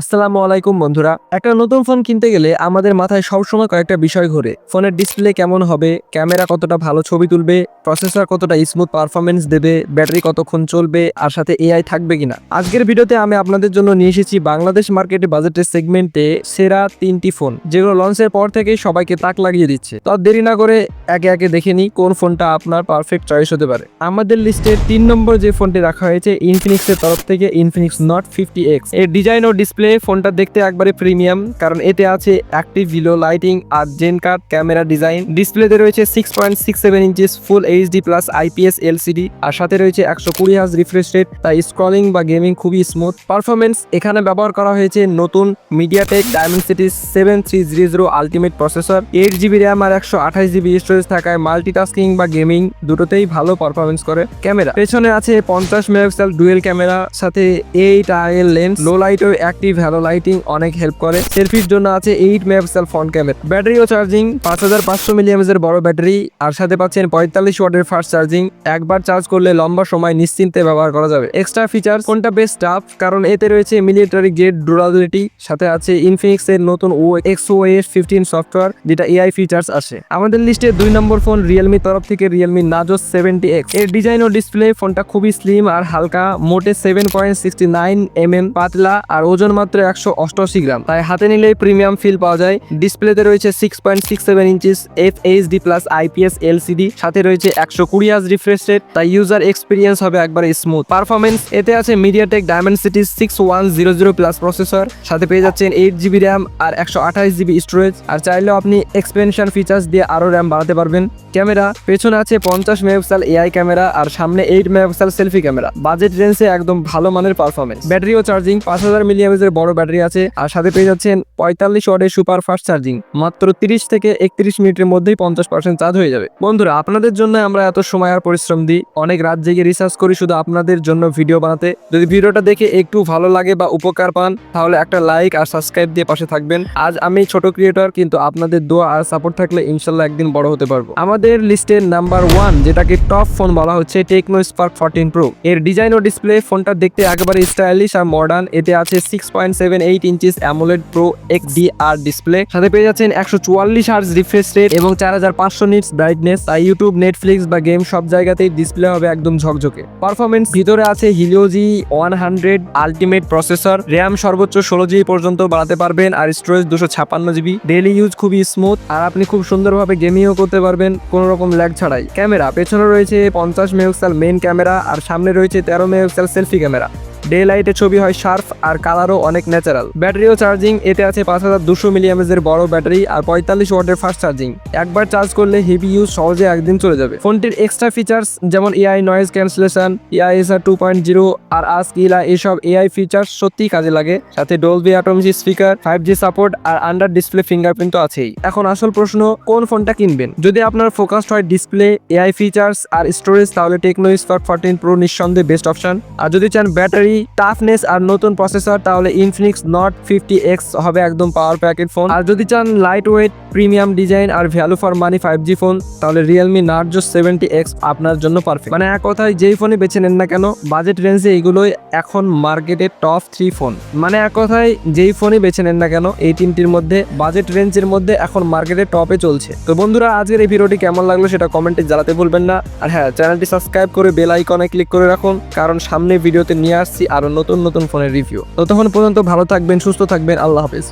আসসালামু আলাইকুম, বন্ধুরা। একটা নতুন ফোন কিনতে গেলে আমাদের মাথায় সবসময় কয়েকটা বিষয় ঘোরে। ফোনের ডিসপ্লে কেমন হবে, ক্যামেরা কতটা ভালো ছবি তুলবে, প্রসেসর কতটা স্মুথ পারফরমেন্স দেবে, ব্যাটারি কতক্ষণ চলবে, আর সাথে এআই থাকবে কিনা? আজকের ভিডিওতে আমি আপনাদের জন্য নিয়ে এসেছি বাংলাদেশ মার্কেটে বাজেটের সেগমেন্টে সেরা তিনটি ফোন, যেগুলো লঞ্চের পর থেকেই সবাইকে তাক লাগিয়ে দিচ্ছে। তো দেরি না করে একে একে দেখে নিই কোন ফোনটা আপনার পারফেক্ট চয়েস হতে পারে। আমাদের লিস্টে তিন নম্বর যে ফোনটি রাখা হয়েছে ইনফিনিক্সের তরফ থেকে ইনফিনিক্স নট ফিফটি এক্সের ডিজাইন ও ডিসপ্লে ফোনটা দেখতে একবারে প্রিমিয়াম, কারণ এতে আছে অ্যাক্টিভ ভিলো লাইটিং আর জেন কার্ড ক্যামেরা ডিজাইন ডিসপ্লেতে রয়েছে six point six seven inches full HD plus IPS LCD আর সাথে রয়েছে একশো কুড়ি হাজ রিফ্রেশ রেট তাই স্ক্রলিং বা গেমিং খুবই স্মুথ পারফরমেন্স এখানে ব্যবহার করা হয়েছে নতুন MediaTek Dimensity seven three zero zero ultimate processor eight GB RAM আর একশো আঠাশ জিবি স্টোরেজ থাকায় মাল্টিটাস্কিং বা গেমিং দুটোতেই ভালো পারফরমেন্স করে ক্যামেরা। পেছনে আছে পঞ্চাশ মেগাপিক্সেল ডুয়েল ক্যামেরা সাথে eight IL lens low light ও অ্যাক্টিভ হ্যালো লাইটিং অনেক হেল্প করে। সেলফির জন্য আছে eight megapixel front camera battery ও চার্জিং পাঁচ হাজার পাঁচশো মিলিয়ামের বড় ব্যাটারি। আর সাথে পাচ্ছেন পঁয়তাল্লিশ ওয়াটের ফাস্ট চার্জিং একবার চার্জ করলে লম্বা সময় নিশ্চিন্তে ব্যবহার করা যাবে। এক্সট্রা ফিচার কোনটা বেস্ট টাফ কারণ এতে রয়েছে মিলিটারি গ্রেড ডুরাবিলিটি সাথে আছে ইনফিনিক্স এর নতুন ও X O S fifteen software যেটা এআই ফিচার্স আছে। আমাদের লিস্টে দুই নম্বর ফোন রিয়েলমি তরফ থেকে রিয়েলমি নাজো সেভেন্টি এক্সের ডিজাইন ও ডিসপ্লে ফোনটা খুবই স্লিম আর হালকা, মোটে seven point sixty nine M M পাতলা। আর ওজন মাত্র একশো অষ্টআশি গ্রাম। তাই হাতে নিলেই প্রিমিয়াম ফিল পাওয়া যায়। ডিসপ্লেতে রয়েছে six point six seven inches F HD plus IPS LCD সাথে রয়েছে একশো কুড়ি হাজ রিফ্রেশ রেট তাই ইউজার এক্সপিরিয়েন্স হবে একবারে স্মুথ পারফরমেন্স এতে আছে MediaTek Dimensity six one zero zero plus processor সাথে পেয়ে যাচ্ছেন এইট জিবি র্যাম আর একশো আঠাশ জিবি স্টোরেজ আর চাইলেও আপনি এক্সপেনশন ফিচার্স দিয়ে আরও র্যাম বাড়াতে পারবেন। ক্যামেরা, পেছনে আছে পঞ্চাশ মেগাপিক্সেল এআই ক্যামেরা আর সামনে eight megapixel selfie camera. Budget রেঞ্জে একদম ভালো মানের পারফরমেন্স ব্যাটারি ও চার্জিং পাঁচ হাজার মিলিয়ামের বড় ব্যাটারি আছে। আর সাথে পেয়ে যাচ্ছেন পঁয়তাল্লিশ ওয়াটের সুপার ফাস্ট চার্জিং। মাত্র তিরিশ থেকে একত্রিশ মিনিটের মধ্যেই পঞ্চাশ পার্সেন্ট চার্জ হয়ে যাবে। বন্ধুরা, আপনাদের জন্য আমরা এত সময় আর পরিশ্রম দিই। অনেক রাত জেগে রিসার্চ করি শুধু আপনাদের জন্য ভিডিও বানাতে। যদি ভিডিওটা দেখে একটু ভালো লাগে বা উপকার পান, তাহলে একটা লাইক আর সাবস্ক্রাইব দিয়ে পাশে থাকবেন। আজ আমি ছোট ক্রিয়েটর কিন্তু আপনাদের দোয়া আর সাপোর্ট থাকলে ইনশাল্লাহ একদিন বড় হতে পারব। আমাদের লিস্টের নাম্বার ওয়ান যেটাকে টপ ফোন বলা হচ্ছে টেকনো স্পার্ক ফোরটিন প্রো এর ডিজাইন ও ডিসপ্লে ফোনটা দেখতে একেবারে স্টাইলিশ আর মডার্ন এতে আছে six point seven eight inches AMOLED pro X আর ডিসপ্লে সাথে পেয়ে যাচ্ছেন একশো চুয়াল্লিশ হার্স রিফ্রেশ রেট এবং চার হাজার পাঁচশো নিটস ব্রাইটনেস তাই ইউটিউব নেটফ্লিক্স বা গেম সব জায়গাতেই ডিসপ্লে হবে একদম ঝকঝকে। পারফরমেন্স ভিতরে আছে Helio G one hundred ultimate processor RAM সর্বোচ্চ ষোলো জিবি পর্যন্ত বাড়াতে পারবেন আর স্টোরেজ দুশো ছাপান্ন জিবি ডেলি ইউজ খুবই স্মুথ আর আপনি খুব সুন্দরভাবে গেমিংও করতে পারবেন, কোনো রকম ল্যাগ ছাড়াই। ক্যামেরা পেছনে রয়েছে পঞ্চাশ মেগাপিক্সেল মেইন ক্যামেরা আর সামনে রয়েছে তেরো মেগাপিক্সেল সেলফি ক্যামেরা ডে লাইটে ছবি হয় শার্প আর কালারও অনেক ন্যাচারাল। ব্যাটারিও চার্জিং, এতে আছে পাঁচ হাজার দুশো মিলিয়ামেজের বড় ব্যাটারি আর পঁয়তাল্লিশ ওয়াটের ফাস্ট চার্জিং। একবার চার্জ করলে হেভি ইউজ সহজে একদিন চলে যাবে। ফোনটির এক্সট্রা ফিচার্স যেমন AI noise cancellation AI SR two point zero আর আস্ক ইলা, এসব এআই ফিচার্স সত্যিই কাজে লাগে। সাথে Dolby Atmos speaker five G support আর আন্ডার ডিসপ্লে ফিঙ্গারপ্রিন্ট তো আছেই। এখন আসল প্রশ্ন, কোন ফোনটা কিনবেন? যদি আপনার ফোকাসড হয় ডিসপ্লে এআই ফিচার্স আর স্টোরেজ তাহলে টেকনো স্পার্ক ফোরটিন প্রো নিঃসন্দেহে বেস্ট অপশন আর যদি চান ব্যাটারি টাফনেস আর নতুন প্রসেসর তাহলে ইনফিনিক্স নট ফিফটি এক্স হবে একদম পাওয়ার প্যাকেট ফোন আর যদি চান light weight premium design R value for money five G phone তাহলে রিয়েলমি নার্জো সেভেন্টি এক্স আপনার জন্য পারফেক্ট মানে এক কথায় যেই ফোনে বেছে নেন না কেন বাজেট রেঞ্জে এগুলোই এখন মার্কেটের টপ থ্রি ফোন মানে এক কথায় যেই ফোনই বেছে নেন না কেন, এই তিনটির মধ্যে বাজেট রেঞ্জের মধ্যে এখন মার্কেটে টপে চলছে। তো বন্ধুরা, আজকের এই ভিডিওটি কেমন লাগল সেটা কমেন্টে জানাতে ভুলবেন না। আর হ্যাঁ চ্যানেলটি সাবস্ক্রাইব করে বেল আইকনে ক্লিক করে রাখুন, কারণ সামনে ভিডিওতে নিয়ে আসছি আরও নতুন নতুন ফোনের রিভিউ ততক্ষণ পর্যন্ত ভালো থাকবেন সুস্থ থাকবেন আল্লাহ হাফেজ।